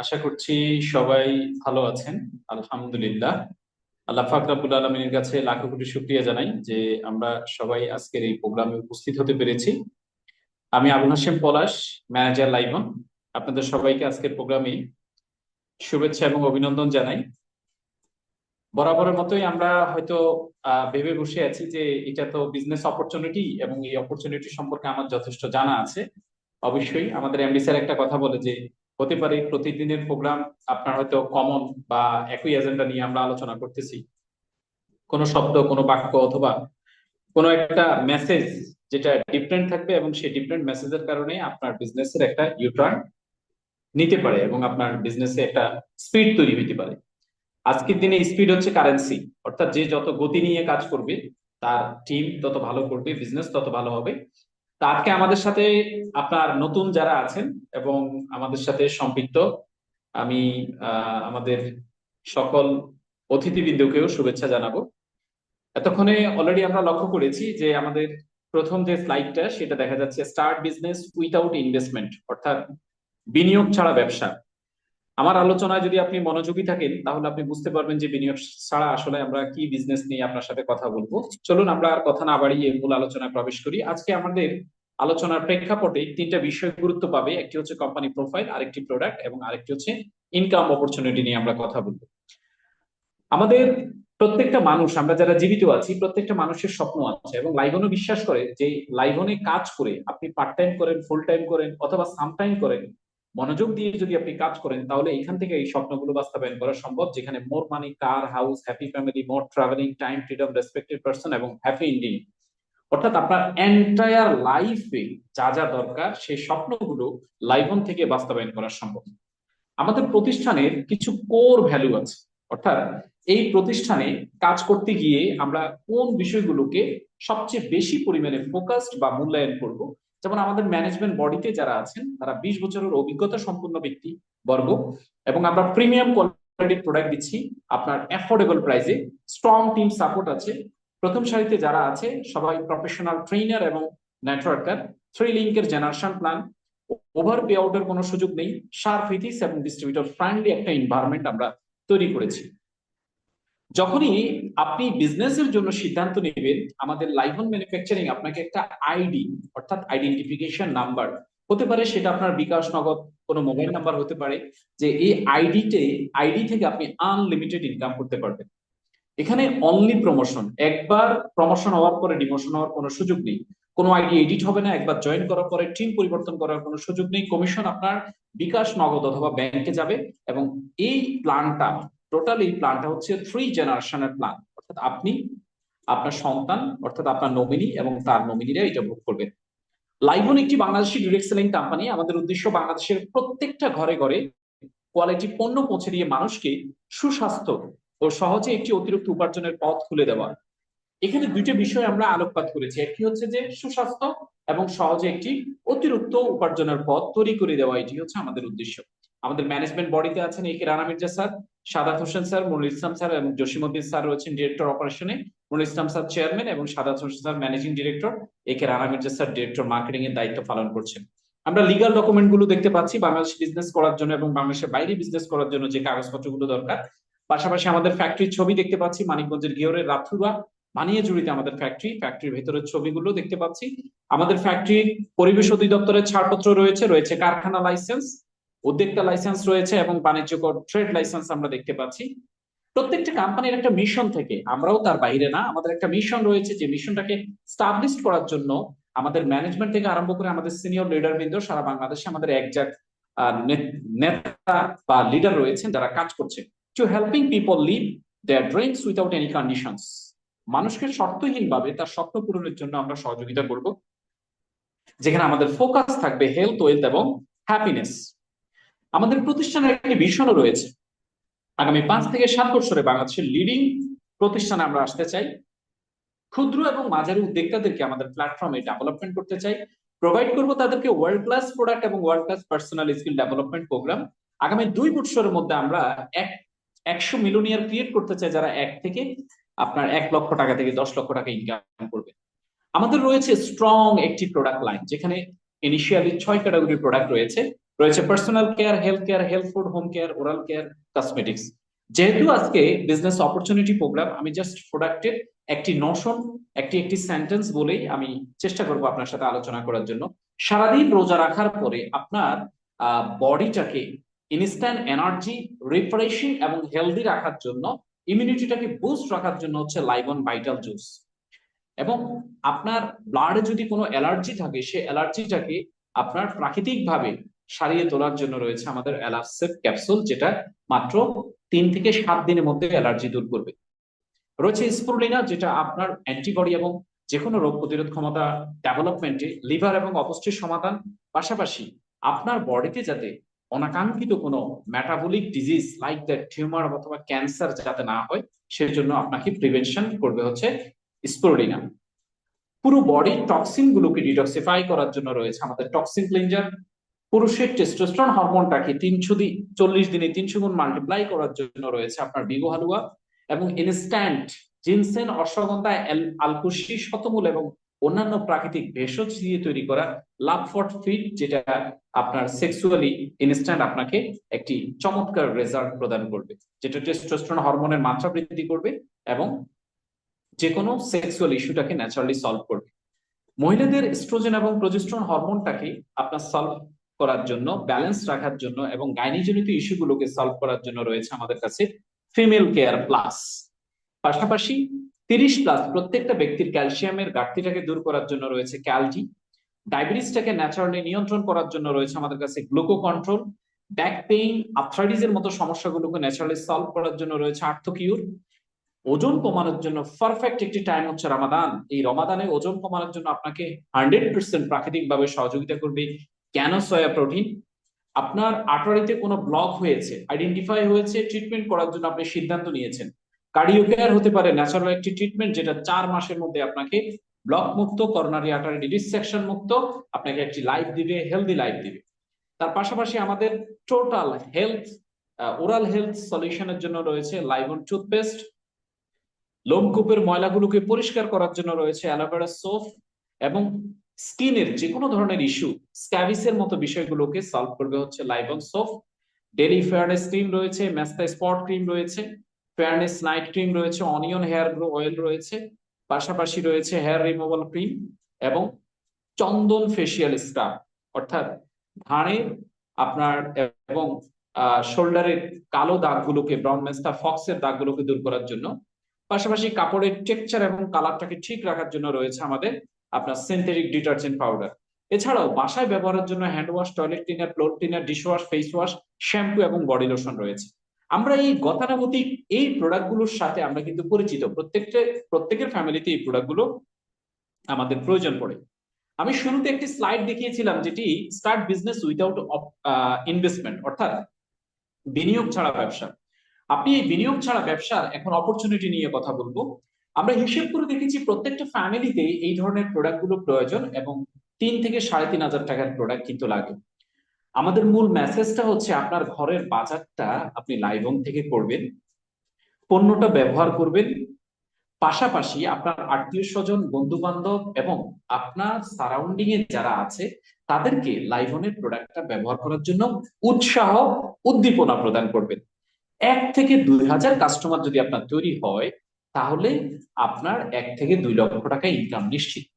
আশা করছি সবাই ভালো আছেন, আলহামদুলিল্লাহ। আল্লাহ ফাক রাব্বুল আলমিনের কাছে লাখো কোটি শুক্রিয়া জানাই যে আমরা সবাই আজকের এই প্রোগ্রামে উপস্থিত হতে পেরেছি। আমি আবুল হাসেম পলাশ, ম্যানেজার লাইভন। আপনাদের সবাইকে আজকের প্রোগ্রামে শুভেচ্ছা এবং অভিনন্দন জানাই। বরাবরের মতোই আমরা হয়তো ভেবে বসে আছি যে এটা তো বিজনেস অপরচুনিটি এবং এই অপরচুনিটি সম্পর্কে আমার যথেষ্ট জানা আছে। অবশ্যই আমাদের এমডি স্যার একটা কথা বলে যে, হতে পারে প্রতিদিনের প্রোগ্রাম আপনার হয়তো কমন বা একই এজেন্ডা নিয়ে আমরা আলোচনা করতেছি। কোনো শব্দ, কোনো বাক্য অথবা কোনো একটা মেসেজ যেটা ডিফারেন্ট থাকবে এবং সেই ডিফারেন্ট মেসেজের কারণে আপনার বিজনেসের একটা ইউটার্ন নিতে পারে এবং আপনার বিজনেসে একটা স্পিড তৈরি হইতে পারে। আজকের দিনে স্পিড হচ্ছে কারেন্সি অর্থাৎ যে যত গতি নিয়ে কাজ করবে, তার টিম তত ভালো করবে বিজনেস তত ভালো হবে। তা আজকে আমাদের সাথে আপনার নতুন যারা আছেন এবং আমাদের সাথে সম্পৃক্ত, আমি আমাদের সকল অতিথিবৃন্দকেও শুভেচ্ছা জানাব। এতক্ষণে অলরেডি আমরা লক্ষ্য করেছি যে আমাদের প্রথম যে স্লাইডটা সেটা দেখা যাচ্ছে স্টার্ট বিজনেস উইথাউট ইনভেস্টমেন্ট অর্থাৎ বিনিয়োগ ছাড়া ব্যবসা। আমার আলোচনায় যদি আপনি মনোযোগী থাকেন, তাহলে আপনি বুঝতে পারবেন যে বিনিয়োগ ছাড়া আসলে আমরা কি বিজনেস নিয়ে আপনার সাথে কথা বলব। চলুন আমরা আর কথা না বাড়িয়ে মূল আলোচনায় প্রবেশ করি। আজকে আমাদের আলোচনার প্রেক্ষাপটে তিনটা বিষয় গুরুত্ব পাবে, একটি হচ্ছে কোম্পানি প্রোফাইল আরেকটি প্রোডাক্ট এবং আরেকটি হচ্ছে ইনকাম অপরচুনিটি নিয়ে আমরা কথা বলব। আমাদের প্রত্যেকটা মানুষ, আমরা যারা জীবিত আছি, প্রত্যেকটা মানুষের স্বপ্ন আছে এবং লাইভনও বিশ্বাস করে যে লাইভনে কাজ করে আপনি পার্ট টাইম করেন ফুল টাইম করেন অথবা সাম টাইম করেন, মনোযোগ দিয়ে যদি আপনি কাজ করেন, তাহলে এখান থেকে এই স্বপ্নগুলো বাস্তবায়ন করা সম্ভব, যেখানে more money car house happy family more travelling time freedom respected person এবং হ্যাপি ইন্ডিং অর্থাৎ আপনার এন্টায়ার লাইফে যা যা দরকার, সেই স্বপ্নগুলো লাইভন থেকে বাস্তবায়ন করা সম্ভব। আমাদের প্রতিষ্ঠানের কিছু কোর ভ্যালু আছে। অর্থাৎ এই প্রতিষ্ঠানে কাজ করতে গিয়ে আমরা কোন বিষয়গুলোকে সবচেয়ে বেশি পরিমাণে ফোকাসড বা মূল্যায়ন করব? যেমন আমাদের ম্যানেজমেন্ট বডিতে যারা আছেন, তারা বিশ বছরের অভিজ্ঞতা সম্পন্ন ব্যক্তি বর্গ এবং আমরা প্রিমিয়াম কোয়ালিটির প্রোডাক্ট দিচ্ছি। আপনার অ্যাফোর্ডেবল প্রাইসে স্ট্রং টিম সাপোর্ট আছে। প্রথম সারিতে যারা আছে, সবাই প্রফেশনাল ট্রেনার এবং নেটওয়ার্কার থ্রি লিঙ্কের জেনারেশন প্ল্যান ওভার পে আউটের কোনো সুযোগ নেই শার্প হিথিস এবং ডিস্ট্রিবিউটর ফ্রেন্ডলি একটা এনভায়রনমেন্ট আমরা তৈরি করেছি। যখনই আপনি বিজনেসের জন্য সিদ্ধান্ত নেবেন, আমাদের লাইভন ম্যানুফ্যাকচারিং আপনাকে একটা আইডি অর্থাৎ আইডেন্টিফিকেশন নাম্বার হতে পারে সেটা আপনার বিকাশ নগদ, কোনো মোবাইল নাম্বার হতে পারে, যে এই আইডিতে আইডি থেকে আপনি আনলিমিটেড ইনকাম করতে পারবেন। এখানে অনলি প্রমোশন একবার প্রমোশন হওয়ার পরে ডিমোশন হওয়ার কোনো সুযোগ নেই। কোনো আইডি এডিট হবে না, একবার জয়েন করার পরে টিম পরিবর্তন করার কোনো সুযোগ নেই। কমিশন আপনার বিকাশ, নগদ অথবা ব্যাংকে যাবে এবং এই প্ল্যানটা টোটাল এই প্ল্যানটা হচ্ছে থ্রি জেনারেশনের প্ল্যান অর্থাৎ আপনি, আপনার সন্তান, অর্থাৎ আপনার নমিনি এবং তার নমিনিরা এটা ভোগ করবেন। লাইভন একটি বাংলাদেশি ডিরেক্ট সেলিং কোম্পানি আমাদের উদ্দেশ্য বাংলাদেশের প্রত্যেকটা ঘরে ঘরে কোয়ালিটি পণ্য পৌঁছে দিয়ে মানুষকে সুস্বাস্থ্য ও সহজে একটি অতিরিক্ত উপার্জনের পথ খুলে দেওয়া। এখানে দুইটা বিষয় আমরা আলোকপাত করেছি। একটি হচ্ছে যে সুস্বাস্থ্য এবং সহজে একটি অতিরিক্ত উপার্জনের পথ তৈরি করে দেওয়া, এটি হচ্ছে আমাদের উদ্দেশ্য। আমাদের ম্যানেজমেন্ট বডিতে আছেন A K Rana Mirza sir, Sadat Hossain sir Monul Islam sir এবং জসিমুদ্দিন স্যার রয়েছেন ডিরেক্টর অপারেশনে মনুল ইসলাম স্যার চেয়ারম্যান এবং Sadat Hossain sir managing director A K Rana Mirza sir director marketing এর দায়িত্ব পালন করছেন। আমরা লিগাল ডকুমেন্টগুলো দেখতে পাচ্ছি, বাংলাদেশ বিজনেস করার জন্য এবং বাংলাদেশের বাইরে বিজনেস করার জন্য যে কাগজপত্রগুলো দরকার পাশাপাশি আমাদের ফ্যাক্টরির ছবি দেখতে পাচ্ছি, মানিকগঞ্জের গিয়রের রাথুরা বানিয়ে জুড়িতে আমাদের ফ্যাক্টরি ফ্যাক্টরির ভেতরের ছবিগুলো দেখতে পাচ্ছি। আমাদের ফ্যাক্টরির পরিবেশ অধিদপ্তরের ছাড়পত্র রয়েছে রয়েছে কারখানা লাইসেন্স উদ্যোক্তা লাইসেন্স রয়েছে এবং বাণিজ্য ট্রেড লাইসেন্স আমরা দেখতে পাচ্ছি। প্রত্যেকটা কোম্পানির একটা মিশন থেকে, আমরাও তার বাইরে না, আমাদের একটা মিশন রয়েছে যে মিশনটাকে স্টাবলিশ করার জন্য আমাদের ম্যানেজমেন্ট থেকে আরম্ভ করে আমাদের সিনিয়র লিডার বৃন্দ সারা বাংলাদেশে আমাদের একজাক নেতা বা লিডার রয়েছেন যারা কাজ করছে। To helping people live their dreams without any conditions মানুষকে শর্তহীন ভাবে তার স্বপ্ন পূরণের জন্য আমরা সহযোগিতা করব, যেখানে আমাদের ফোকাস থাকবে হেলথ ওয়েলথ এবং হ্যাপিনেস আমাদের প্রতিষ্ঠানের একটি ভীষণও রয়েছে। আগামী পাঁচ থেকে সাত বছরে বাংলাদেশের লিডিং প্রতিষ্ঠানে আমরা আসতে চাই। ক্ষুদ্র এবং মাঝারি উদ্যোক্তাদেরকে আমাদের প্ল্যাটফর্মে ডেভেলপমেন্ট করতে চাই। প্রোভাইড করব তাদেরকে ওয়ার্ল্ড ক্লাস প্রোডাক্ট এবং world class personal skill development programme আগামী দুই বছরের মধ্যে আমরা এক একশো মিলিয়নিয়ার ক্রিয়েট করতে চাই যারা এক থেকে আপনার এক লক্ষ টাকা থেকে দশ লক্ষ টাকা ইনকাম করবে। আমাদের রয়েছে স্ট্রং একটি প্রোডাক্ট লাইন যেখানে ইনিশিয়ালি ছয় ক্যাটাগরির প্রোডাক্ট রয়েছে। রয়েছে personal care health care health food home care oral care cosmetics যেহেতু আজকে বিজনেস অপরচুনিটি প্রোগ্রাম আমি জাস্ট প্রোডাক্টের একটি নশন একটি একটি সেন্টেন্স বলেই আমি চেষ্টা করব আপনার সাথে আলোচনা করার জন্য। সারাদিন রোজা রাখার পরে আপনার বডিটাকে ইনস্ট্যান্ট এনার্জি রিফ্রেশিং এবং হেলদি রাখার জন্য ইমিউনিটিটাকে বুস্ট রাখার জন্য হচ্ছে লাইবন ভাইটাল জুস এবং আপনার ব্লাডে যদি কোনো অ্যালার্জি থাকে সে অ্যালার্জিটাকে আপনার প্রাকৃতিকভাবে সারিয়ে তোলার জন্য রয়েছে আমাদের অ্যালার্সেপ ক্যাপসুল যেটা মাত্র তিন থেকে সাত দিনের মধ্যে অ্যালার্জি দূর করবে। রয়েছে স্পুরলিনা যেটা আপনার অ্যান্টিবডি এবং যে কোনো রোগ প্রতিরোধ ক্ষমতা ডেভেলপমেন্টে লিভার এবং অপুষ্টির সমাধান পাশাপাশি আপনার বডিতে যাতে অনাকাঙ্ক্ষিত কোনো metabolic disease like that tumour অথবা ক্যান্সার যাতে না হয়, সেজন্য আপনাকে প্রিভেনশন করবে হচ্ছে স্পোরলিনা পুরো বডির টক্সিন গুলোকে ডিটক্সিফাই করার জন্য রয়েছে আমাদের টক্সিন ক্লিনজার পুরুষের টেস্টোস্টেরন হরমোনটাকে তিনশো দিন চল্লিশ দিনে তিনশো গুণ মাল্টিপ্লাই করার জন্য রয়েছে আপনার বিগো হালুয়া এবং ইনস্ট্যান্ট জিনসেন অশ্বগন্ধা আলকুশি শতমূল এবং অন্যান্য প্রাকৃতিক ভেষজ দিয়ে তৈরি করা লাভ ফট ফিট যেটা আপনার সেক্সুয়ালি ইনস্ট্যান্ট আপনাকে একটি চমৎকার রেজাল্ট প্রদান করবে, যেটা টেস্টোস্টেরন হরমোনের মাত্রা বৃদ্ধি করবে এবং যে কোনো সেক্সুয়াল ইস্যুটাকে ন্যাচারালি সলভ করবে। মহিলাদের স্ট্রোজেন এবং প্রজেস্ট্রন হরমোনটাকে আপনার সলভ করার জন্য ব্যালেন্স রাখার জন্য এবং গাইনিজনিত ইস্যুগুলোকে সলভ করার জন্য রয়েছে আমাদের কাছে ফিমেল কেয়ার প্লাস পাশাপাশি তিরিশ প্লাস প্রত্যেকটা ব্যক্তির ক্যালসিয়ামের ঘাটতিটাকে দূর করার জন্য রয়েছে ক্যালজি ডায়াবেটিসটাকে ন্যাচারালি নিয়ন্ত্রণ করার জন্য রয়েছে আমাদের কাছে গ্লুকো কন্ট্রোল ব্যাক পেইন আর্থ্রাইটিসের মতো সমস্যাগুলোকে ন্যাচারালি সলভ করার জন্য রয়েছে আর্থকিউর ওজন কমানোর জন্য পারফেক্ট একটি টাইম হচ্ছে রমাদান। এই রমাদানে ওজন কমানোর জন্য আপনাকে হান্ড্রেড পার্সেন্ট প্রাকৃতিক ভাবে সহযোগিতা করবে কেন সয়া প্রোটিন আপনার আটারিতে কোনো ব্লক হয়েছে আইডেন্টিফাই হয়েছে ট্রিটমেন্ট করার জন্য আপনি সিদ্ধান্ত নিয়েছেন। কার্ডিও কেয়ার হতে পারে ন্যাচারাল একটি ট্রিটমেন্ট যেটা চার মাসের মধ্যে আপনাকে ব্লক মুক্ত করোনারি আটারি ডিসেকশন মুক্ত, আপনাকে একটি লাইফ দিবে হেলদি লাইফ দিবে। তার পাশাপাশি আমাদের টোটাল হেলথ ওরাল হেলথ সলিউশনের জন্য রয়েছে লাইভন টুথপেস্ট লোমকূপের ময়লাগুলোকে পরিষ্কার করার জন্য রয়েছে অ্যালোভেরা সোপ এবং স্কিনের যে কোনো ধরনের ইস্যু স্ক্যাভিসের মতো বিষয়গুলোকে সলভ করবে হচ্ছে লাইবন সোপ ডেলি ফেয়ারনেস ক্রিম রয়েছে ম্যাস্তা স্পট ক্রিম রয়েছে। ফেয়ারনেস নাইট ক্রিম রয়েছে অনিয়ন হেয়ার গ্রো অয়েল রয়েছে, পাশাপাশি রয়েছে হেয়ার রিমুভাল ক্রিম এবং চন্দন ফেসিয়াল স্ক্রাব অর্থাৎ ঘাড়ের আপনার এবং শোল্ডারের কালো দাগগুলোকে ব্রাউন মেস্তা ফক্সের দাগগুলোকে দূর করার জন্য। পাশাপাশি কাপড়ের টেক্সচার এবং কালারটাকে ঠিক রাখার জন্য রয়েছে আমাদের আপনার সিনথেটিক ডিটারজেন্ট পাউডার এছাড়াও বাসায় ব্যবহারের জন্য hand wash toilet cleaner floor cleaner dish wash face wash shampoo এবং বডি লোশন রয়েছে। আমরা এই গতানুগতিক এই প্রোডাক্টগুলোর সাথে আমরা কিন্তু পরিচিত। প্রত্যেকটা, প্রত্যেকের ফ্যামিলিতে এই প্রোডাক্টগুলো আমাদের প্রয়োজন পড়ে। আমি শুরুতে একটি স্লাইড দেখিয়েছিলাম যেটি স্টার্ট বিজনেস উইদাউট ইনভেস্টমেন্ট অর্থাৎ বিনিয়োগ ছাড়া ব্যবসা। আপনি এই বিনিয়োগ ছাড়া ব্যবসার এখন অপরচুনিটি নিয়ে কথা বলব। আমরা হিসেব করে দেখেছি প্রত্যেকটা ফ্যামিলিতে এই ধরনের প্রোডাক্টগুলো প্রয়োজন এবং তিন থেকে সাড়ে তিন হাজার টাকার প্রোডাক্ট কিন্তু লাগে। আমাদের মূল মেসেজটা হচ্ছে আপনার ঘরের বাজারটা আপনি লাইভন থেকে করবেন, পণ্যটা ব্যবহার করবেন, পাশাপাশি আপনার আত্মীয় স্বজন বন্ধু বান্ধব এবং আপনার সারাউন্ডিং এ যারা আছে, তাদেরকে লাইভনের প্রোডাক্টটা ব্যবহার করার জন্য উৎসাহ, উদ্দীপনা প্রদান করবেন। এক থেকে দুই হাজার কাস্টমার যদি আপনার তৈরি হয়, তাহলে আপনার এক থেকে দুই লক্ষ টাকা ইনকাম নিশ্চিত।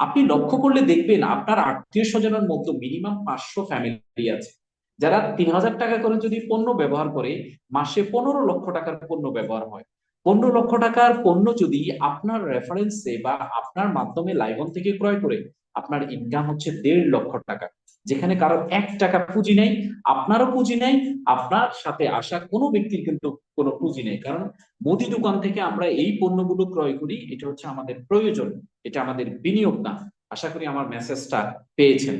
আপনি লক্ষ্য করলে দেখবেন আপনার আত্মীয় স্বজনের মধ্যে মিনিমাম পাঁচশো ফ্যামিলি আছে। যারা তিন হাজার টাকা করে যদি পণ্য ব্যবহার করে, মাসে পনেরো লক্ষ টাকার পণ্য ব্যবহার হয়। পনেরো লক্ষ টাকার পণ্য যদি আপনার রেফারেন্সে বা আপনার মাধ্যমে লাইবন থেকে ক্রয় করে, আপনার ইনকাম হচ্ছে দেড় লক্ষ টাকা। যেখানে কারও এক টাকা পুঁজি নেই, আপনারও পুঁজি নেই, আপনার সাথে আসা কোনো ব্যক্তির কিন্তু কোনো পুঁজি নেই। কারণ মুদি দোকান থেকে আমরা এই পণ্যগুলো ক্রয় করি, এটা হচ্ছে আমাদের প্রয়োজন, এটা আমাদের বিনিয়োগ না। আশা করি আমার মেসেজটা পেয়েছেন।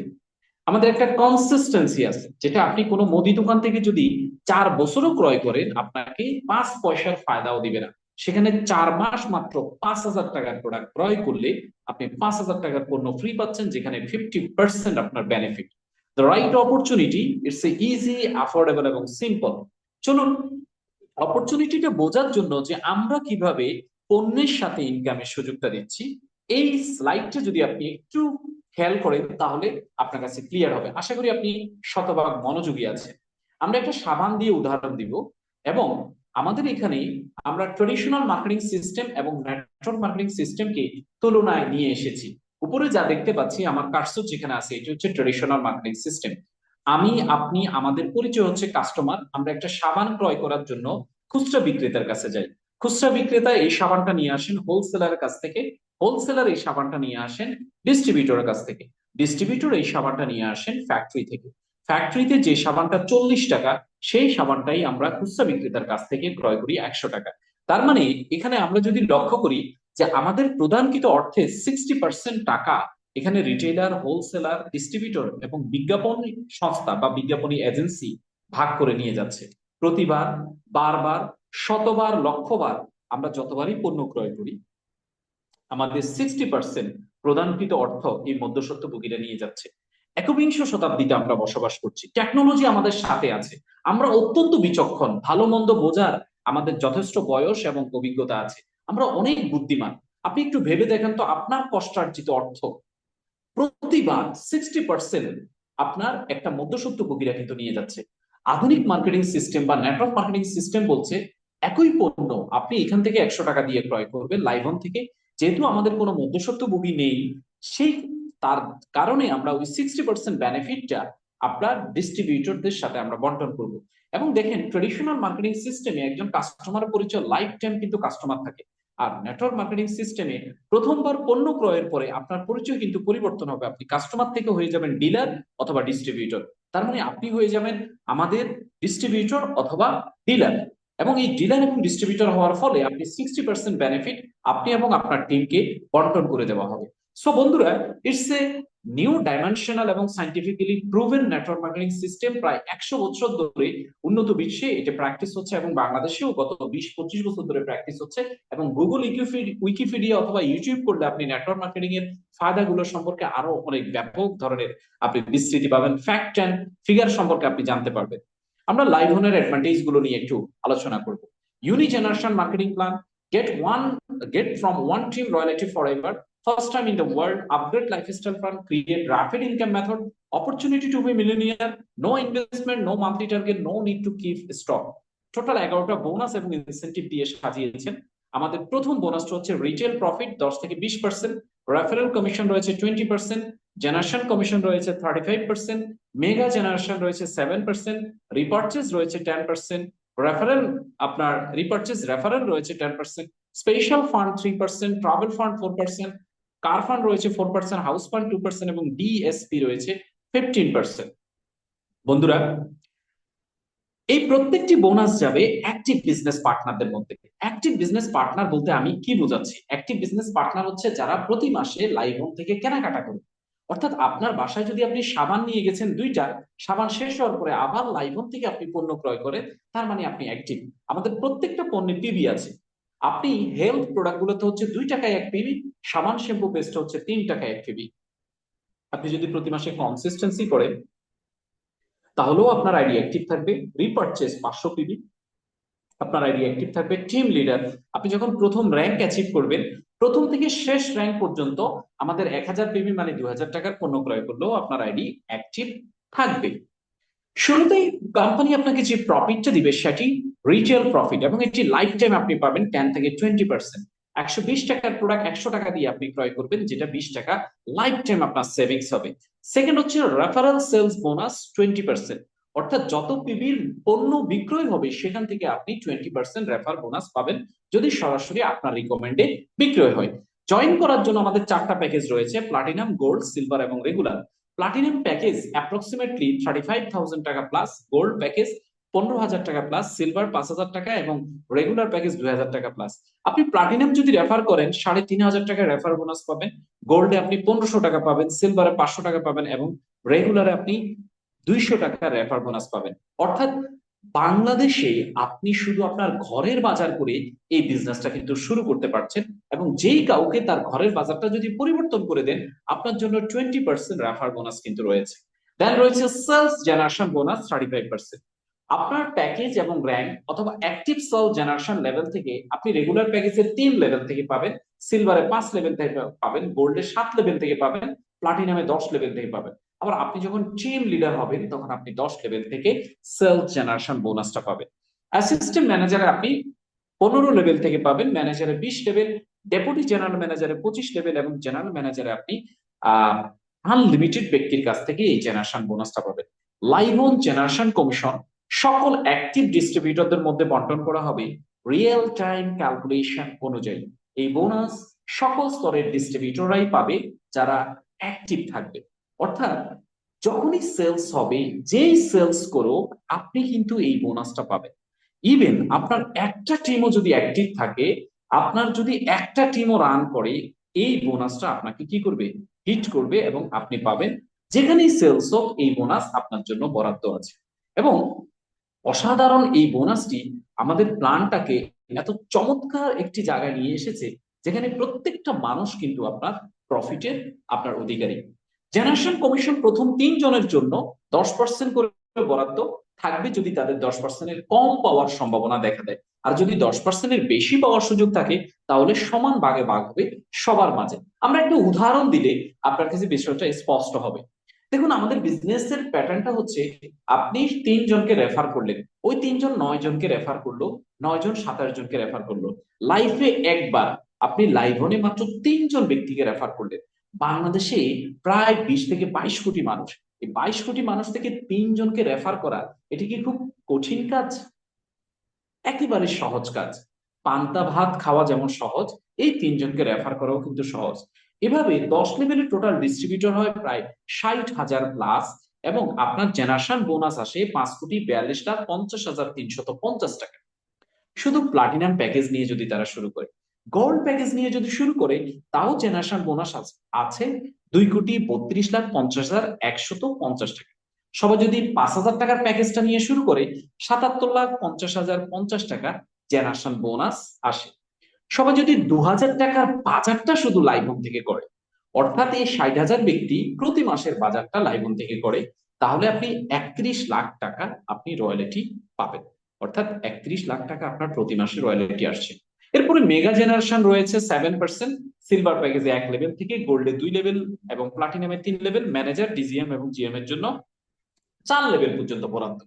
আমাদের একটা কনসিস্টেন্সি আছে, যেটা আপনি কোনো মুদি দোকান থেকে যদি চার বছরও ক্রয় করেন, আপনাকে পাঁচ পয়সার ফায়দাও দিবে না। সেখানে চার মাস মাত্র পাঁচ হাজার টাকার প্রোডাক্ট ক্রয় করলে আপনি পাঁচ হাজার টাকার পণ্য ফ্রি পাচ্ছেন, যেখানে ফিফটি পার্সেন্ট আপনার benefit the right opportunity it's a easy affordable এবং সিম্পল চলুন অপরচুনিটিটা বোঝার জন্য যে আমরা কীভাবে পণ্যের সাথে ইনকামের সুযোগটা দিচ্ছি, এই স্লাইডটা যদি আপনি একটু খেয়াল করেন, তাহলে আপনার কাছে ক্লিয়ার হবে। আশা করি আপনি শতভাগ মনোযোগী আছেন। আমরা একটা সাবান দিয়ে উদাহরণ দিব, এবং আমাদের এখানে আমরা ট্রেডিশনাল মার্কেটিং সিস্টেম এবং নেটওয়ার্ক মার্কেটিং সিস্টেমকে তুলনায় নিয়ে এসেছি। উপরে যা দেখতে পাচ্ছি, আমার কার্সর যেখানে আছে, এটি হচ্ছে ট্রেডিশনাল মার্কেটিং সিস্টেম আমি, আপনি, আমাদের পরিচয় হচ্ছে কাস্টমার আমরা একটা সাবান ক্রয় করার জন্য খুচরা বিক্রেতার কাছে যাই। খুচরা বিক্রেতা এই সাবানটা নিয়ে আসেন হোলসেলারের কাছ থেকে হোলসেলার এই সাবানটা নিয়ে আসেন ডিস্ট্রিবিউটরের কাছ থেকে। ডিস্ট্রিবিউটর এই সাবানটা নিয়ে আসেন ফ্যাক্টরি থেকে। ফ্যাক্টরিতে যে সাবানটা চল্লিশ টাকা, সেই সাবানটাই আমরা খুচরা বিক্রেতার কাছ থেকে ক্রয় করি একশো টাকা। তার মানে এখানে আমরা যদি লক্ষ্য করি যে আমাদের প্রদানকৃত অর্থে সিক্সটি পার্সেন্ট টাকা এখানে রিটেলার হোলসেলার ডিস্ট্রিবিউটর এবং বিজ্ঞাপন সংস্থা বা বিজ্ঞাপনী এজেন্সি ভাগ করে নিয়ে যাচ্ছে। প্রতিবার, বারবার, শতবার, লক্ষবার আমরা যতবারই পণ্য ক্রয় করি, আমাদের সিক্সটি পার্সেন্ট প্রদানকৃত অর্থ এই মধ্যস্বত্বভোগীরা নিয়ে যাচ্ছে। একবিংশ শতাব্দীতে আমরা বসবাস করছি। টেকনোলজি আমাদের সাথে আছে। আমরা অত্যন্ত বিচক্ষণ, ভালো মন্দ বোঝার আমাদের যথেষ্ট বয়স এবং অভিজ্ঞতা আছে। আমরা অনেক বুদ্ধিমান। আপনি একটু ভেবে দেখেন তো আপনার কষ্টার্জিত অর্থ প্রতিবার সিক্সটি পার্সেন্ট আপনার একটা মধ্যস্বত্বভোগীরা কিন্তু নিয়ে যাচ্ছে। আধুনিক মার্কেটিং সিস্টেম বা নেটওয়ার্ক মার্কেটিং সিস্টেম বলছে, একই পণ্য আপনি এখান থেকে একশো টাকা দিয়ে ক্রয় করবেন লাইভন থেকে। যেহেতু আমাদের কোনো মধ্যস্বত্বভোগী নেই, সেই তার কারণে আমরা ওই সিক্সটি পার্সেন্ট বেনিফিটটা আপনার ডিস্ট্রিবিউটরদের সাথে আমরা বন্টন করব। এবং দেখেন ট্রেডিশনাল মার্কেটিং সিস্টেমে একজন কাস্টমার পরিচয় লাইফ টাইম কিন্তু কাস্টমার থাকে। আর নেটওয়ার্ক মার্কেটিং সিস্টেমে প্রথমবার পণ্য ক্রয়ের পরে আপনার পরিচয় কিন্তু পরিবর্তন হবে। আপনি কাস্টমার থেকে হয়ে যাবেন ডিলার অথবা ডিস্ট্রিবিউটর তার মানে আপনি হয়ে যাবেন আমাদের ডিস্ট্রিবিউটর অথবা ডিলার এবং এই ডিলার এবং ডিস্ট্রিবিউটর হওয়ার ফলে আপনি সিক্সটি পার্সেন্ট বেনিফিট আপনি এবং আপনার টিমকে বন্টন করে দেওয়া হবে। সো বন্ধুরা ইটস এ নিউ ডাইমেনশনাল এবং scientifically proven network marketing system প্রায় একশো বছর ধরে উন্নত বিশ্বে এটা প্র্যাকটিস হচ্ছে এবং বাংলাদেশেও গত বিশ পঁচিশ বছর ধরে প্র্যাকটিস হচ্ছে এবং গুগল উইকিপিডিয়া অথবা ইউটিউব করলে আপনি নেটওয়ার্ক মার্কেটিং এর ফায়দাগুলো সম্পর্কে আরও অনেক ব্যাপক ধরনের আপনি বিস্তৃতি পাবেন ফ্যাক্ট অ্যান্ড ফিগার সম্পর্কে আপনি জানতে পারবেন। আমরা লাইভ হোনের অ্যাডভান্টেজগুলো নিয়ে একটু আলোচনা করব। Uni generation marketing plan get one get from one team royalty forever First time in the world, upgrade lifestyle fund, create rapid income method, opportunity to be millionaire, no investment, no monthly target, no need to keep stock. Total এগারোটা bonus এবং incentive দিয়ে সাজিয়েছেন। আমাদের প্রথম বোনাসটা হচ্ছে retail profit দশ থেকে বিশ পার্সেন্ট রেফারেল কমিশন রয়েছে টোয়েন্টি পার্সেন্ট জেনারেশন কমিশন রয়েছে thirty five percent mega generation রয়েছে সেভেন পার্সেন্ট রিপার্চেস রয়েছে টেন পার্সেন্ট রেফারেল আপনার রিপার্চেস রেফারেল রয়েছে ten percent special fund three percent travel fund four percent car fund রয়েছে four percent house fund two percent এবং DSP রয়েছে fifteen percent বন্ধুরা, এই প্রত্যেকটি বোনাস যাবে অ্যাক্টিভ বিজনেস পার্টনারদের মধ্যে। অ্যাক্টিভ বিজনেস পার্টনার বলতে আমি কি বোঝাচ্ছি? অ্যাক্টিভ বিজনেস পার্টনার হচ্ছে যারা প্রতি মাসে লাইভ হোম থেকে কেনাকাটা করে। অর্থাৎ আপনার বাসায় যদি আপনি সাবান নিয়ে গেছেন দুইটা, সাবান শেষ হওয়ার পরে আবার লাইভ হোম থেকে আপনি পণ্য ক্রয় করেন, তার মানে আপনি অ্যাক্টিভ আমাদের প্রত্যেকটা পণ্যের পিবি আছে। আপনি হেলথ প্রোডাক্ট গুলোতে হচ্ছে দুই টাকায় এক পিবি সাবান শ্যাম্পু পেস্ট হচ্ছে তিন টাকায় এক পিবি আপনি যদি প্রতি মাসে কনসিস্টেন্সি করেন, তাহলেও আপনার আইডি অ্যাক্টিভ থাকবে রিপারচেস পাঁচশো পিবি আপনার আইডি অ্যাক্টিভ থাকবে টিম লিডার আপনি যখন প্রথম র্যাঙ্ক অ্যাচিভ করবেন, প্রথম থেকে শেষ র্যাঙ্ক পর্যন্ত আমাদের এক হাজার পিবি মানে দু হাজার টাকার পণ্য ক্রয় করলেও আপনার আইডি অ্যাক্টিভ থাকবে। শুরুতেই কোম্পানি আপনাকে যে প্রফিটটা দিবে, সেটি রিটেল প্রফিট এবং এটি লাইফ টাইম আপনি পাবেন টেন থেকে টোয়েন্টি পার্সেন্ট একশো বিশ টাকার প্রোডাক্ট একশো টাকা দিয়ে আপনি ক্রয় করবেন, যেটা বিশ টাকা লাইফ টাইম আপনার সেভিংস হবে। সেকেন্ড হচ্ছে referral sales bonus twenty percent অর্থাৎ যত পিবির পণ্য বিক্রয় হবে, সেখান থেকে আপনি টোয়েন্টি পার্সেন্ট রেফার বোনাস পাবেন, যদি সরাসরি আপনার রিকমেন্ডে বিক্রয় হয়। জয়েন করার জন্য আমাদের চারটা প্যাকেজ রয়েছে প্লাটিনাম গোল্ড সিলভার এবং regular platinum package approximately thirty five thousand টাকা প্লাস গোল্ড প্যাকেজ পনেরো হাজার টাকা প্লাস সিলভার পাঁচ হাজার টাকা এবং রেগুলার প্যাকেজ দুই হাজার টাকা প্লাস আপনি প্লাটিনাম যদি রেফার করেন, সাড়ে তিন হাজার টাকা রেফার বোনাস পাবেন। গোল্ডে আপনি পনেরোশো টাকা পাবেন সিলভারে পাঁচশো টাকা পাবেন এবং রেগুলারে আপনি দুইশো টাকা রেফার বোনাস পাবেন। অর্থাৎ বাংলাদেশে আপনি শুধু আপনার ঘরের বাজার করে এই বিজনেসটা কিন্তু শুরু করতে পারছেন এবং যেই কাউকে তার ঘরের বাজারটা যদি পরিবর্তন করে দেন, আপনার জন্য টোয়েন্টি পার্সেন্ট রেফার বোনাস কিন্তু রয়েছে। দেন রয়েছে sales generation bonus thirty five percent আপনার প্যাকেজ এবং র্যাঙ্ক অথবা অ্যাক্টিভ সেল জেনারেশন লেভেল থেকে আপনি রেগুলার প্যাকেজের তিন লেভেল থেকে পাবেন সিলভারে পাঁচ লেভেল থেকে পাবেন গোল্ডে সাত লেভেল থেকে পাবেন প্লাটিনামে দশ লেভেল থেকে পাবেন। আবার আপনি যখন টিম লিডার হবেন, তখন আপনি দশ লেভেল থেকে সেলস জেনারেশন বোনাসটা পাবেন। অ্যাসিস্ট্যান্ট ম্যানেজারে আপনি পনেরো লেভেল থেকে পাবেন ম্যানেজারে বিশ লেভেল ডেপুটি জেনারেল ম্যানেজারে পঁচিশ লেভেল এবং জেনারেল ম্যানেজারে আপনি আনলিমিটেড ব্যক্তির কাছ থেকে এই জেনারেশন বোনাসটা পাবেন। লাইভ অন জেনারেশন কমিশন সকল অ্যাক্টিভ ডিস্ট্রিবিউটরদের মধ্যে বন্টন করা হবে রিয়েল টাইম ক্যালকুলেশন অনুযায়ী। এই বোনাস সকল স্তরের ডিস্ট্রিবিউটররাই পাবে যারা অ্যাক্টিভ থাকবে। অর্থাৎ যখনই সেলস হবে, যেই সেলস করুক, আপনি কিন্তু এই বোনাসটা পাবেন। ইভেন আপনার একটা টিমও যদি অ্যাক্টিভ থাকে, আপনার যদি একটা টিমও রান করে, এই বোনাসটা আপনাকে কি করবে? হিট করবে এবং আপনি পাবেন। যেখানেই সেলস হোক, এই বোনাস আপনার জন্য বরাদ্দ আছে। এবং অসাধারণ এই বোনাসটি আমাদের প্ল্যানটাকে এত চমৎকার একটি জায়গায় নিয়ে এসেছে, যেখানে প্রত্যেকটা মানুষ কিন্তু আপনার প্রফিটের আপনার অধিকারী। জেনারেশন কমিশন প্রথম তিন জনের জন্য দশ পার্সেন্ট করে বরাদ্দ থাকবে যদি তাদের দশ পার্সেন্টের কম পাওয়ার সম্ভাবনা দেখা দেয়। আর যদি দশ পার্সেন্টের বেশি পাওয়ার সুযোগ থাকে, তাহলে সমান ভাগে ভাগ হবে সবার মাঝে। আমরা একটা উদাহরণ দিলে আপনার কাছে বিষয়টা স্পষ্ট হবে। দেখুন, আমাদের বিজনেসের প্যাটার্নটা হচ্ছে, আপনি তিনজনকে রেফার করলেন, ওই তিনজন নয় জনকে রেফার করল নয় জন সাতাশ জনকে রেফার করল। লাইফে একবার আপনি লাইভনে মাত্র তিনজন ব্যক্তিকে রেফার করলেন। বাংলাদেশে প্রায় বিশ থেকে বাইশ কোটি মানুষ। এই বাইশ কোটি মানুষ থেকে তিনজনকে রেফার করা, এটি কি খুব কঠিন কাজ? একেবারে সহজ কাজ। পান্তা ভাত খাওয়া যেমন সহজ, এই তিনজনকে রেফার করাও কিন্তু সহজ। এভাবে দশ লেভেলের টোটাল ডিস্ট্রিবিউটর হয় প্রায় ষাট হাজার প্লাস এবং আপনার জেনারেশন বোনাস আসে পাঁচ কোটি বিয়াল্লিশ লাখ পঞ্চাশ হাজার তিনশত পঞ্চাশ টাকা। শুধু প্লাটিনাম প্যাকেজ নিয়ে যদি তারা শুরু করে। গোল্ড প্যাকেজ নিয়ে যদি শুরু করে, তাও জেনারেশন বোনাস আছে দুই কোটি বত্রিশ লাখ পঞ্চাশ হাজার একশত পঞ্চাশ টাকা। সবাই যদি পাঁচ হাজার টাকার প্যাকেজটা নিয়ে শুরু করে, সাতাত্তর লাখ পঞ্চাশ হাজার পঞ্চাশ টাকা জেনারেশন বোনাস আসে। সবাই যদি দু হাজার টাকার বাজারটা শুধু লাইভন থেকে করে, অর্থাৎ এই ষাট হাজার ব্যক্তি প্রতি মাসের বাজারটা লাইভন থেকে করে, তাহলে আপনি একত্রিশ লাখ টাকা আপনি রয়্যালিটি পাবেন। অর্থাৎ একত্রিশ লাখ টাকা আপনার প্রতি মাসে রয়্যালিটি আসছে। এরপরে মেগা জেনারেশন রয়েছে সেভেন পার্সেন্ট সিলভার প্যাকেজে এক লেভেল থেকে গোল্ডে দুই লেভেল এবং প্লাটিনামে তিন লেভেল ম্যানেজার ডিজিএম এবং জিএম এর জন্য চার লেভেল পর্যন্ত বরাদ্দ।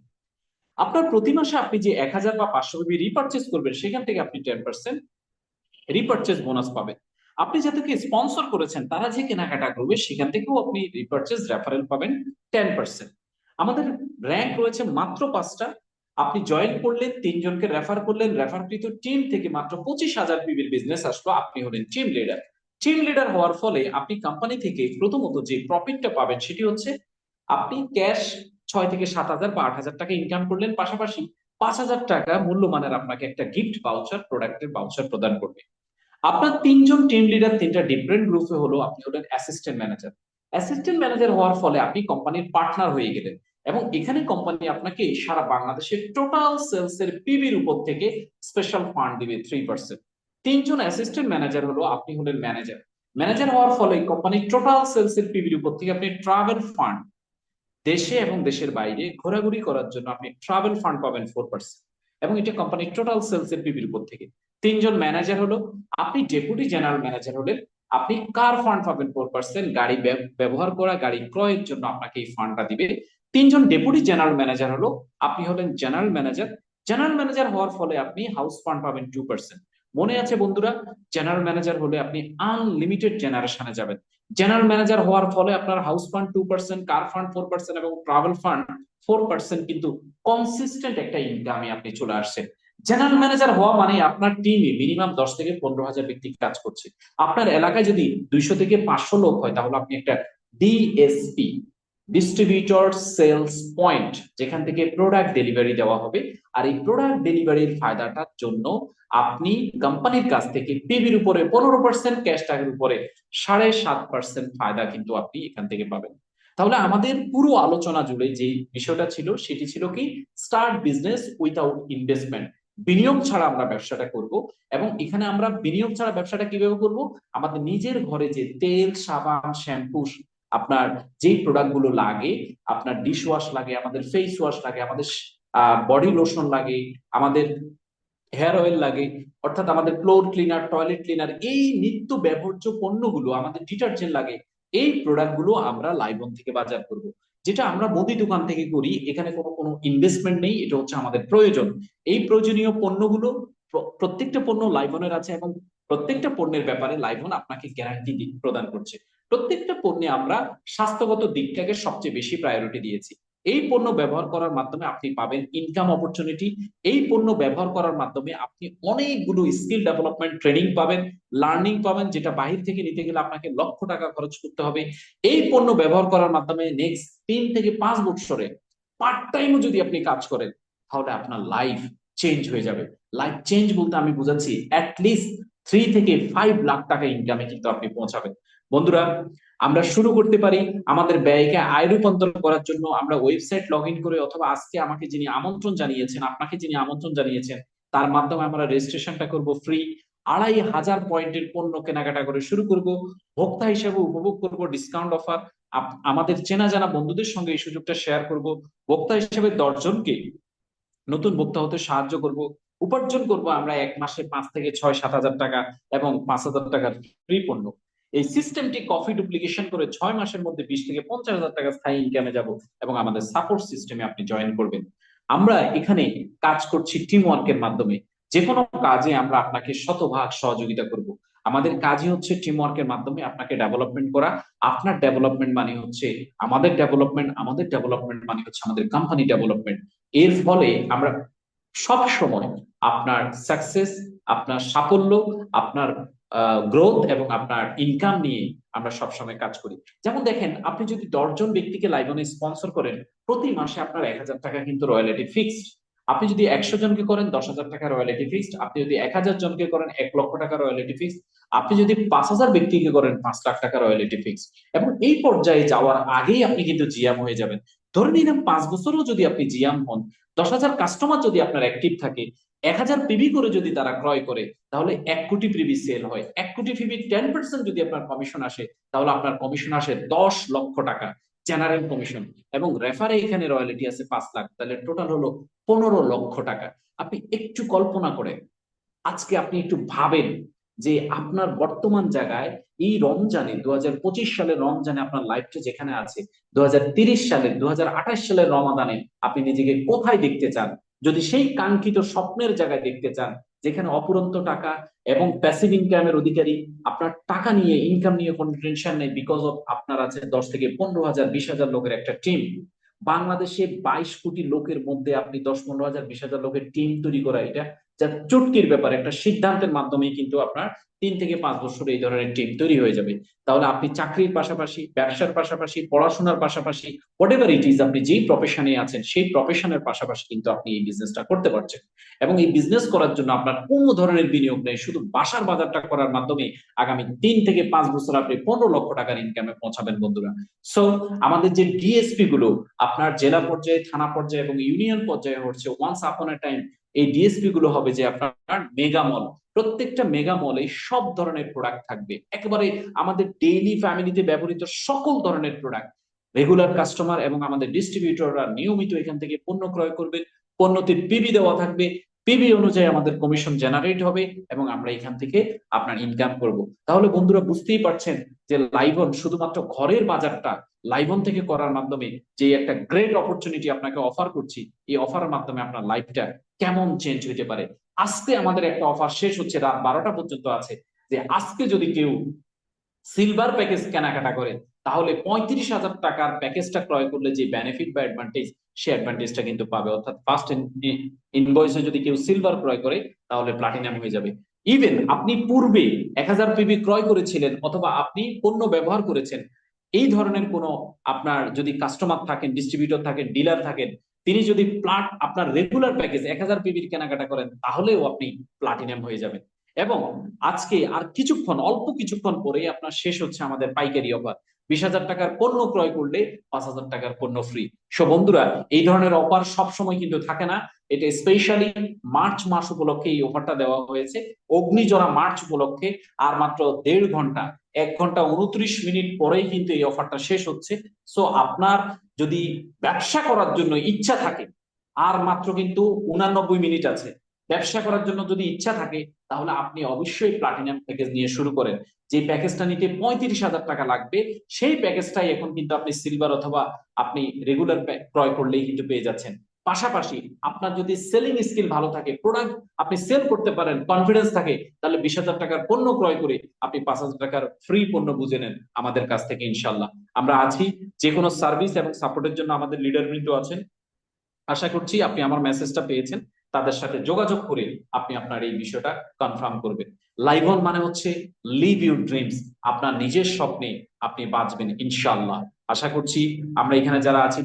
আপনার প্রতি মাসে আপনি যে এক হাজার বা পাঁচশো রুপি রিপার্চেস করবেন, সেখান থেকে আপনি টেন পার্সেন্ট রিপার্চেস বোনাস পাবেন। আপনি যাদেরকে স্পন্সর করেছেন, তারা যে কেনাকাটা করবে, সেখান থেকেও আপনি রিপার্চেস রেফারেল পাবেন টেন পার্সেন্ট আমাদের র্যাঙ্ক রয়েছে মাত্র পাঁচটা। আপনি জয়েন করলেন, তিনজনকে রেফার করলেন রেফারকৃত টিম থেকে মাত্র পঁচিশ হাজার পিবির বিজনেস আসলো, আপনি হলেন টিম লিডার টিম লিডার হওয়ার ফলে আপনি কোম্পানি থেকে প্রথমত যে প্রফিটটা পাবেন, সেটি হচ্ছে আপনি ক্যাশ ছয় থেকে সাত হাজার বা আট হাজার টাকা ইনকাম করলেন পাশাপাশি পাঁচ হাজার টাকা মূল্যমানের আপনাকে একটা গিফট বাউচার প্রোডাক্টের বাউচার প্রদান করবে। আপনার তিনজন টিম লিডার তিনটা ডিফারেন্ট গ্রুপে হলো, আপনি হলেন অ্যাসিস্ট্যান্ট ম্যানেজার অ্যাসিস্ট্যান্ট ম্যানেজার হওয়ার ফলে আপনি কোম্পানির পার্টনার হয়ে গেলেন এবং এখানে কোম্পানি আপনাকে সারা বাংলাদেশের টোটাল সেলস এর পিবির উপর থেকে স্পেশাল ফান্ড দিবে থ্রি পার্সেন্ট তিনজন অ্যাসিস্ট্যান্ট ম্যানেজার হলো, আপনি হলেন ম্যানেজার ম্যানেজার হওয়ার ফলে কোম্পানির টোটাল সেলস এর পিবির উপর থেকে আপনি ট্রাভেল ফান্ড দেশে এবং দেশের বাইরে ঘোরাঘুরি করার জন্য আপনি ট্রাভেল ফান্ড পাবেন ফোর পার্সেন্ট এবং এটা কোম্পানির টোটাল সেলস এর পিবির উপর থেকে। তিনজন ম্যানেজার হলো, আপনি ডেপুটি জেনারেল ম্যানেজার হলেন, আপনি কার ফান্ড পাবেন ফোর পার্সেন্ট গাড়ি ব্যবহার করা, গাড়ি ক্রয়ের জন্য আপনাকে এই ফান্ডটা দিবে। তিনজন ডেপুটি জেনারেল ম্যানেজার হলো, আপনি হলেন জেনারেল ম্যানেজার জেনারেল ম্যানেজার হওয়ার ফলে আপনি হাউস ফান্ড পাবেন টু পার্সেন্ট মনে আছে বন্ধুরা জেনারেল ম্যানেজার হলে আপনি আনলিমিটেড জেনারেশনে যাবেন। জেনারেল ম্যানেজার হওয়ার ফলে আপনার house fund two percent car fund four percent এবং ট্রাভেল ফান্ড ফোর পার্সেন্ট কিন্তু কনসিস্টেন্ট একটা ইনকামে আপনি চলে আসছেন। জেনারেল ম্যানেজার হওয়া মানে আপনার টিমে মিনিমাম দশ থেকে পনেরো হাজার ব্যক্তি কাজ করছে। আপনার এলাকায় যদি দুইশো থেকে পাঁচশো লোক হয় তাহলে আপনি একটা ডিএসপি ডিস্ট্রিবিউটর সেলস পয়েন্ট যেখান থেকে প্রোডাক্ট ডেলিভারি দেওয়া হবে। আর এই প্রোডাক্ট ডেলিভারির ফায়দাটার জন্য আপনি কোম্পানির কাছ থেকে পিবির উপরে পনেরো পার্সেন্ট ক্যাশ টাকার উপরে সাড়ে সাত পার্সেন্ট ফায়দা কিন্তু আপনি এখান থেকে পাবেন। তাহলে আমাদের পুরো আলোচনা জুড়ে যে বিষয়টা ছিল, সেটি ছিল কি? স্টার্ট বিজনেস উইথাউট ইনভেস্টমেন্ট বিনিয়োগ ছাড়া আমরা ব্যবসাটা করব এবং এখানে আমরা বিনিয়োগ ছাড়া ব্যবসাটা কীভাবে করব? আমাদের নিজের ঘরে যে তেল, সাবান শ্যাম্পু আপনার যেই প্রোডাক্টগুলো লাগে, আপনার ডিশ ওয়াশ লাগে, আমাদের ফেস ওয়াশ লাগে, আমাদের বডি লোশন লাগে, আমাদের হেয়ার অয়েল লাগে, অর্থাৎ আমাদের ফ্লোর ক্লিনার টয়লেট ক্লিনার এই নিত্য ব্যবহার্য পণ্যগুলো, আমাদের ডিটারজেন্ট লাগে, এই প্রোডাক্টগুলো আমরা লাইবন থেকে বাজার করব। যেটা আমরা মুদি দোকান থেকে করি, এখানে কোনো কোনো ইনভেস্টমেন্ট নেই, এটা হচ্ছে আমাদের প্রয়োজন। এই প্রয়োজনীয় পণ্যগুলো প্রত্যেকটা পণ্য লাইভনের আছে এবং প্রত্যেকটা পণ্যের ব্যাপারে লাইবন আপনাকে গ্যারান্টি প্রদান করছে। প্রত্যেকটা পণ্যে আমরা স্বাস্থ্যগত দিকটাকে সবচেয়ে বেশি প্রায়োরিটি দিয়েছি। এই পণ্য ব্যবহার করার মাধ্যমে আপনি পাবেন ইনকাম অপরচুনিটি এই পণ্য ব্যবহার করার মাধ্যমে আপনি অনেকগুলো স্কিল ডেভেলপমেন্ট ট্রেনিং পাবেন লার্নিং পাবেন, যেটা বাহির থেকে নিতে গেলে আপনাকে লক্ষ টাকা খরচ করতে হবে। এই পণ্য ব্যবহার করার মাধ্যমে নেক্সট তিন থেকে পাঁচ বছরে পার্ট টাইমও যদি আপনি কাজ করেন, তাহলে আপনার লাইফ চেঞ্জ হয়ে যাবে। লাইফ চেঞ্জ বলতে আমি বুঝাচ্ছি অ্যাটলিস্ট থ্রি থেকে ফাইভ লাখ টাকা ইনকামে কিন্তু আপনি পৌঁছাবেন। বন্ধুরা, আমরা শুরু করতে পারি আমাদের ব্যয়কে আয় রূপান্তর করার জন্য। আমরা ওয়েবসাইট লগ ইন করে অথবা আজকে আমাকে যিনি আমন্ত্রণ জানিয়েছেন, আপনাকে যিনি আমন্ত্রণ জানিয়েছেন, তার মাধ্যমে আমরা রেজিস্ট্রেশনটা করব ফ্রি আড়াই হাজার পয়েন্টের পণ্য কেনাকাটা করে শুরু করব। ভোক্তা হিসেবে উপভোগ করব ডিসকাউন্ট অফার আমাদের চেনা জানা বন্ধুদের সঙ্গে এই সুযোগটা শেয়ার করব। ভোক্তা হিসেবে দশজনকে নতুন ভোক্তা হতে সাহায্য করব। উপার্জন করব আমরা এক মাসে পাঁচ থেকে ছয় সাত হাজার টাকা এবং পাঁচ হাজার টাকার ফ্রি পণ্য। এই সিস্টেমটি কফি ডুপ্লিকেশন করে ছয় মাসের মধ্যে বিশ থেকে পঞ্চাশ হাজার টাকা স্থায়ী ইনকামে যাব এবং আমাদের সাপোর্ট সিস্টেমে আপনি জয়েন করবেন। আমরা এখানে কাজ করছি টিম ওয়ার্কের মাধ্যমে। যে কোনো কাজে আমরা আপনাকে শতভাগ সহযোগিতা করব। আমাদের কাজই হচ্ছে টিম ওয়ার্কের মাধ্যমে আপনাকে ডেভেলপমেন্ট করা। আপনার ডেভেলপমেন্ট মানে হচ্ছে আমাদের ডেভেলপমেন্ট আমাদের ডেভেলপমেন্ট মানে হচ্ছে আমাদের কোম্পানি ডেভেলপমেন্ট এর ফলে আমরা সব সময় আপনার সাকসেস আপনার সাফল্য, আপনার গ্রোথ এবং আপনার ইনকাম নিয়ে আমরা সবসময় কাজ করি। যেমন দেখেন, আপনি যদি দশজন ব্যক্তিকে লাইভনে স্পন্সর করেন, প্রতি মাসে আপনার এক হাজার টাকা কিন্তু রয়্যালিটি ফিক্সড আপনি যদি একশো জনকে করেন, দশ হাজার টাকা রয়্যালিটি ফিক্সড আপনি যদি এক হাজার জনকে করেন, এক লক্ষ টাকা রয়্যালিটি ফিক্সড আপনি যদি পাঁচ হাজার ব্যক্তিকে করেন, পাঁচ লাখ টাকা রয়্যালিটি ফিক্সড এবং এই পর্যায়ে যাওয়ার আগেই আপনি কিন্তু জিয়াম হয়ে যাবেন। ধরে নিলাম পাঁচ বছরও যদি আপনি জিয়াম হন, দশ হাজার কাস্টমার যদি আপনার অ্যাক্টিভ থাকে, এক হাজার পিবি করে যদি তারা ক্রয় করে, তাহলে এক কোটি পিবি সেল হয়। এক কোটি পিবি টেন পার্সেন্ট যদি আপনার কমিশন আসে, তাহলে আপনার কমিশন আসে দশ লক্ষ টাকা জেনারেল কমিশন এবং রেফারে এখানে রয়্যালিটি আছে পাঁচ লাখ, তাহলে টোটাল হলো পনেরো লক্ষ টাকা। আপনি একটু কল্পনা করেন আজকে আপনি একটু ভাবেন যে আপনার বর্তমান জায়গায় এই রমজানে দু হাজার পঁচিশ সালের রমজানে আপনার লাইফটা যেখানে আছে দু হাজার তিরিশ সালে দু হাজার আঠাশ সালের রমাদানে আপনি নিজেকে কোথায় দেখতে চান? যদি সেই কাঙ্ক্ষিত স্বপ্নের জায়গায় দেখতে চান, যেখানে অপুরন্ত টাকা এবং প্যাসিভ ইনকামের অধিকারী আপনার টাকা নিয়ে ইনকাম নিয়ে কোনো টেনশন নেই বিকজ অফ আপনার আছে দশ থেকে পনেরো হাজার, বিশ হাজার লোকের একটা টিম বাংলাদেশে বাইশ কোটি লোকের মধ্যে আপনি দশ, পনেরো হাজার, বিশ হাজার লোকের টিম তৈরি করা এটা যা চুটকির ব্যাপার, একটা সিদ্ধান্তের মাধ্যমে কিন্তু আপনার তিন থেকে পাঁচ বছর এই ধরনের টিম তৈরি হয়ে যাবে। তাহলে আপনি চাকরির পাশাপাশি, ব্যবসার পাশাপাশি, পড়াশোনার পাশাপাশি হোয়াট এভার ইট ইজ আপনি যেই প্রফেশনে আছেন, সেই প্রফেশনের পাশাপাশি কিন্তু আপনি এই বিজনেসটা করতে পারছেন। এবং এই বিজনেস করার জন্য আপনার কোনো ধরনের বিনিয়োগ নেই, শুধু বাসার বাজারটা করার মাধ্যমে আগামী তিন থেকে পাঁচ বছর আপনি পনেরো লক্ষ টাকার ইনকামে পৌঁছাবেন বন্ধুরা। সো আমাদের যে ডিএসপি গুলো, আপনার জেলা পর্যায়ে, থানা পর্যায়ে এবং ইউনিয়ন পর্যায়ে হচ্ছে ওয়ান্স আপন এ টাইম এই ডিএসপি গুলো হবে যে আপনার মেগা মল প্রত্যেকটা মেগা মলে সব ধরনের প্রোডাক্ট থাকবে। একেবারে আমাদের ডেইলি ফ্যামিলিতে ব্যবহৃত সকল ধরনের প্রোডাক্ট রেগুলার কাস্টমার এবং আমাদের ডিস্ট্রিবিউটররা নিয়মিত এখান থেকে পণ্য ক্রয় করবে, পণ্যতে পিবি দেওয়া থাকবে। পিবি অনুযায়ী আমাদের কমিশন জেনারেট হবে এবং আমরা এখান থেকে আপনার ইনকাম করব। তাহলে বন্ধুরা বুঝতেই পারছেন যে লাইভন শুধুমাত্র ঘরের বাজারটা লাইভন থেকে করার মাধ্যমে যে একটা গ্রেট অপরচুনিটি আপনাকে অফার করছি, এই অফারের মাধ্যমে আপনার লাইফটা কেমন চেঞ্জ হইতে পারে? আজকে আমাদের একটা অফার শেষ হচ্ছে, রাত বারোটা পর্যন্ত আছে। যে আজকে যদি কেউ সিলভার প্যাকেজ কেনাকাটা করে, তাহলে পঁয়ত্রিশ হাজার টাকার প্যাকেজটা ক্রয় করলে যে বেনিফিট বা অ্যাডভান্টেজ সে অ্যাডভান্টেজটা কিন্তু পাবে। অর্থাৎ ফার্স্ট ইনভয়েসে যদি কেউ সিলভার ক্রয় করে, তাহলে প্লাটিনাম হয়ে যাবে। ইভেন আপনি পূর্বে এক হাজার পিবি ক্রয় করেছিলেন, অথবা আপনি পণ্য ব্যবহার করেছেন, এই ধরনের কোনো আপনার যদি কাস্টমার থাকেন ডিস্ট্রিবিউটর থাকেন ডিলার থাকেন তিনি যদি প্লাট, আপনার রেগুলার প্যাকেজ এক হাজার পিবির কেনাকাটা করেন, তাহলেও আপনি প্লাটিনাম হয়ে যাবেন। এবং আজকে আর কিছুক্ষণ, অল্প কিছুক্ষণ পরে আপনার শেষ হচ্ছে আমাদের পাইকারি অফার বিশ হাজার টাকার পণ্য ক্রয় করলে পাঁচ হাজার টাকার পণ্য ফ্রি সো বন্ধুরা, এই ধরনের অফার সবসময় কিন্তু থাকে না। এটা স্পেশালি মার্চ মাস উপলক্ষে এই অফারটা দেওয়া হয়েছে। অগ্নিজরা মার্চ উপলক্ষে আর মাত্র দেড় ঘণ্টা, এক ঘণ্টা উনত্রিশ মিনিট পরেই কিন্তু এই অফারটা শেষ হচ্ছে। সো আপনার যদি ব্যবসা করার জন্য ইচ্ছা থাকে, আর মাত্র কিন্তু উনানব্বই মিনিট আছে, ব্যবসা করার জন্য যদি ইচ্ছা থাকে, তাহলে আপনি অবশ্যই প্লাটিনাম প্যাকেজ নিয়ে শুরু করেন। যে প্যাকেজটা নিতে পঁয়ত্রিশ হাজার টাকা লাগবে, সেই প্যাকেজটাই এখন কিন্তু আপনি সিলভার অথবা আপনি রেগুলার ক্রয় করলেই কিন্তু পেয়ে যাচ্ছেন। পাশাপাশি আপনার যদি সেলিং স্কিল ভালো থাকে প্রোডাক্ট আপনি সেল করতে পারেন কনফিডেন্স থাকে, তাহলে বিশ হাজার টাকার পণ্য ক্রয় করে আপনি পাঁচ হাজার টাকার ফ্রি পণ্য বুঝে নেন আমাদের কাছ থেকে ইনশাল্লাহ আমরা আছি যে কোনো সার্ভিস এবং সাপোর্টের জন্য আমাদের লিডার বৃন্দ আছেন। আশা করছি আপনি আমার মেসেজটা পেয়েছেন। তাদের সাথে যোগাযোগ করে আপনি আপনার এই বিষয়টা কনফার্ম করবেন। লাইভ অন মানে হচ্ছে লিভ ইউর ড্রিমস আপনার নিজের স্বপ্নে আপনি বাঁচবেন ইনশাল্লাহ আশা করছি আমরা এখানে যারা আছি